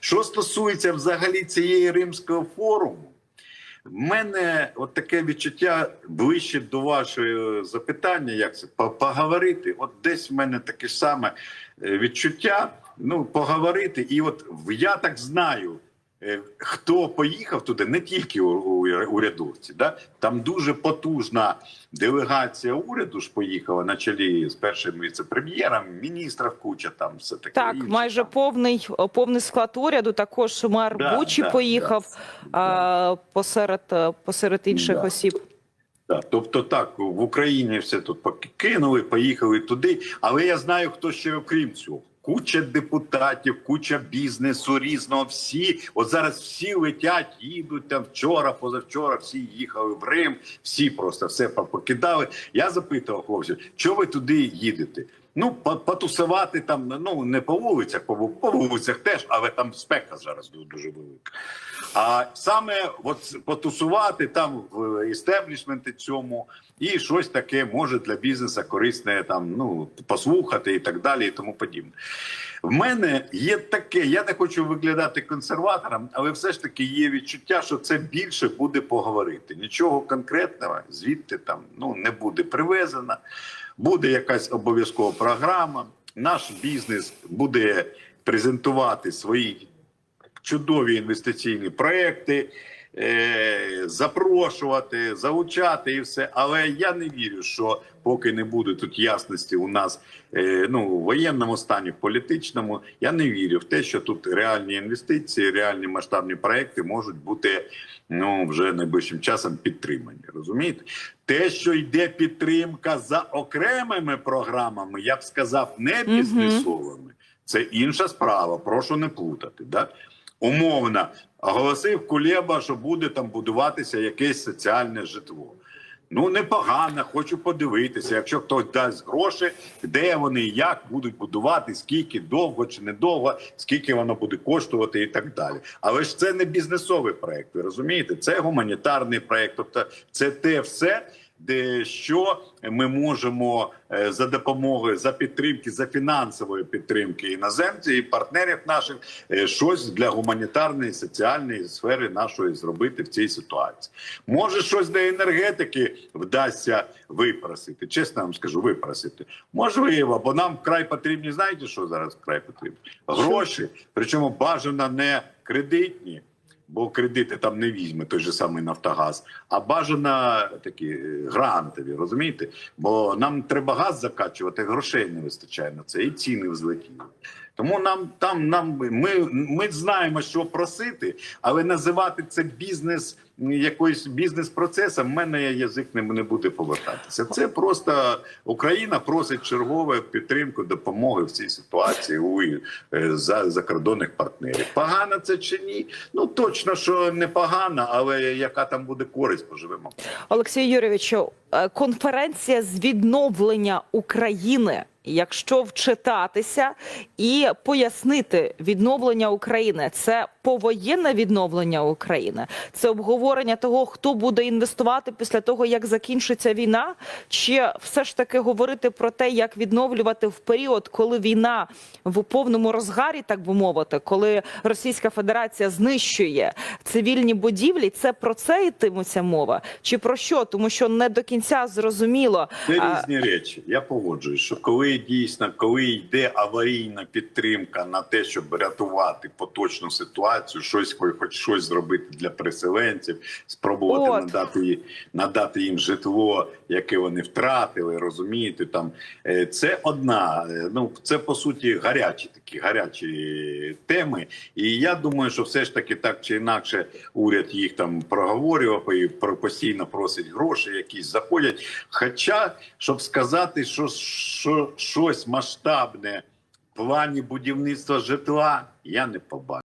Що стосується взагалі цієї римського форуму, в мене от таке відчуття ближче до вашого запитання, як це поговорити. От десь в мене таке саме е, відчуття. Ну, поговорити, і от я так знаю. е, Хто поїхав туди, не тільки у- урядовці, да? там дуже потужна делегація уряду ж поїхала на чолі з першим віце-прем'єром, міністрів куча там все таке. Так, інше майже там. повний повний склад уряду. Також мер Да, Бучі да, поїхав да. а, посеред посеред інших Да. осіб. Так, тобто так, в Україні все тут покинули, поїхали туди. Але я знаю, хто ще окрім цього. Куча депутатів, куча бізнесу різного. Всі от зараз всі летять, їдуть там вчора, позавчора. Всі їхали в Рим, всі просто все покидали. Я запитував хлопців, чого ви туди їдете? Ну, по- потусувати там, ну не по вулицях, по, по вулицях теж, але там спека зараз дуже велика. А саме от потусувати там в істеблішменті цьому і щось таке може для бізнесу корисне там ну послухати і так далі, і тому подібне. В мене є таке, я не хочу виглядати консерватором, але все ж таки є відчуття, що це більше буде поговорити. Нічого конкретного звідти там ну не буде привезено. Буде якась обов'язкова програма. Наш бізнес буде презентувати свої чудові інвестиційні проекти, е, запрошувати, залучати і все. Але я не вірю, що поки не буде тут ясності у нас е, ну, в воєнному стані, в політичному, я не вірю в те, що тут реальні інвестиції, реальні масштабні проекти можуть бути ну, вже найближчим часом підтримані. Розумієте? Те, що йде підтримка за окремими програмами, я б сказав, не бізнесовими. Це інша справа. Прошу не плутати. Да? Умовно оголосив Кулеба, що буде там будуватися якесь соціальне житло. Ну непогано, хочу подивитися. Якщо хтось дасть гроші, де вони як будуть будувати, скільки довго чи недовго, скільки воно буде коштувати, і так далі. Але ж це не бізнесовий проект. Ви розумієте? Це гуманітарний проект. Тобто, це те все, де що ми можемо е, за допомогою за підтримки, за фінансової підтримки іноземців і партнерів наших е, щось для гуманітарної соціальної сфери нашої зробити в цій ситуації. Може, щось для енергетики вдасться випросити. Чесно вам скажу, випросити. Можливо, бо нам вкрай потрібні. Знаєте, що зараз вкрай потрібно? Гроші, причому бажано не кредитні. Бо кредити там не візьме той же самий Нафтогаз, а бажано такі е, грантові, розумієте? Бо нам треба газ закачувати, грошей не вистачає на це, і ціни взлетіли. Тому нам там нам ми, ми знаємо, що просити, але називати це бізнес якоюсь бізнес-процесом, в мене язик не, не буде повертатися. Це просто Україна просить чергову підтримку, допомоги в цій ситуації у е, за закордонних партнерів. Погано це чи ні? Ну точно, що не погано, але яка там буде користь, поживемо. Олексій Юрійовичу, е, конференція з відновлення України. Якщо вчитатися і пояснити відновлення України, це повоєнне відновлення України, це обговорення того, хто буде інвестувати після того, як закінчиться війна, чи все ж таки говорити про те, як відновлювати в період, коли війна в повному розгарі, так би мовити, коли Російська Федерація знищує цивільні будівлі, це про це йтиметься мова, чи про що? Тому що не до кінця зрозуміло. Це А, різні речі. Я погоджуюсь, що коли дійсно, коли йде аварійна підтримка на те, щоб рятувати поточну ситуацію, щось хоч хоч щось зробити для переселенців, спробувати От. надати надати їм житло, яке вони втратили, розумієте, там е, це одна. е, Ну це по суті гарячі такі гарячі теми. І я думаю, що все ж таки так чи інакше уряд їх там проговорював і про- постійно просить гроші, якісь заходять. Хоча, щоб сказати, що, що щось масштабне в плані будівництва житла, я не побачив.